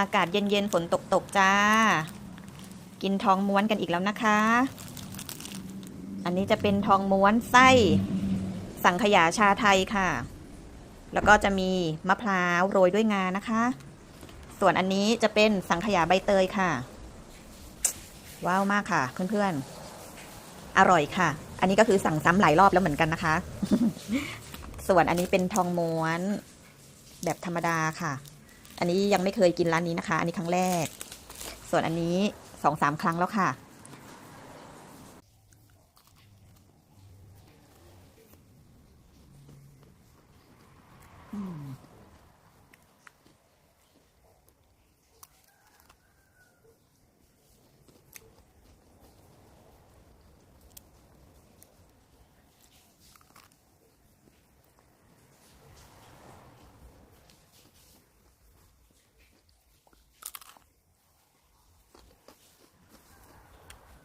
อากาศเย็นๆฝนตกๆจ้า กินทองม้วนกันอีกแล้วนะคะ อันนี้จะเป็นทองม้วนไส้สังขยาชาไทยค่ะ แล้วก็จะมีมะพร้าวโรยด้วยงานะคะ ส่วนอันนี้จะเป็นสังขยาใบเตยค่ะ ว้าวมากค่ะ เพื่อนๆ อร่อยค่ะ อันนี้ก็คือสั่งซ้ำหลายรอบแล้วเหมือนกันนะคะ ส่วนอันนี้เป็นทองม้วน แบบธรรมดาค่ะ อันนี้ยังไม่เคยกินร้านนี้นะคะ อันนี้ครั้งแรก ส่วนอันนี้สองสามครั้งแล้วค่ะ อืม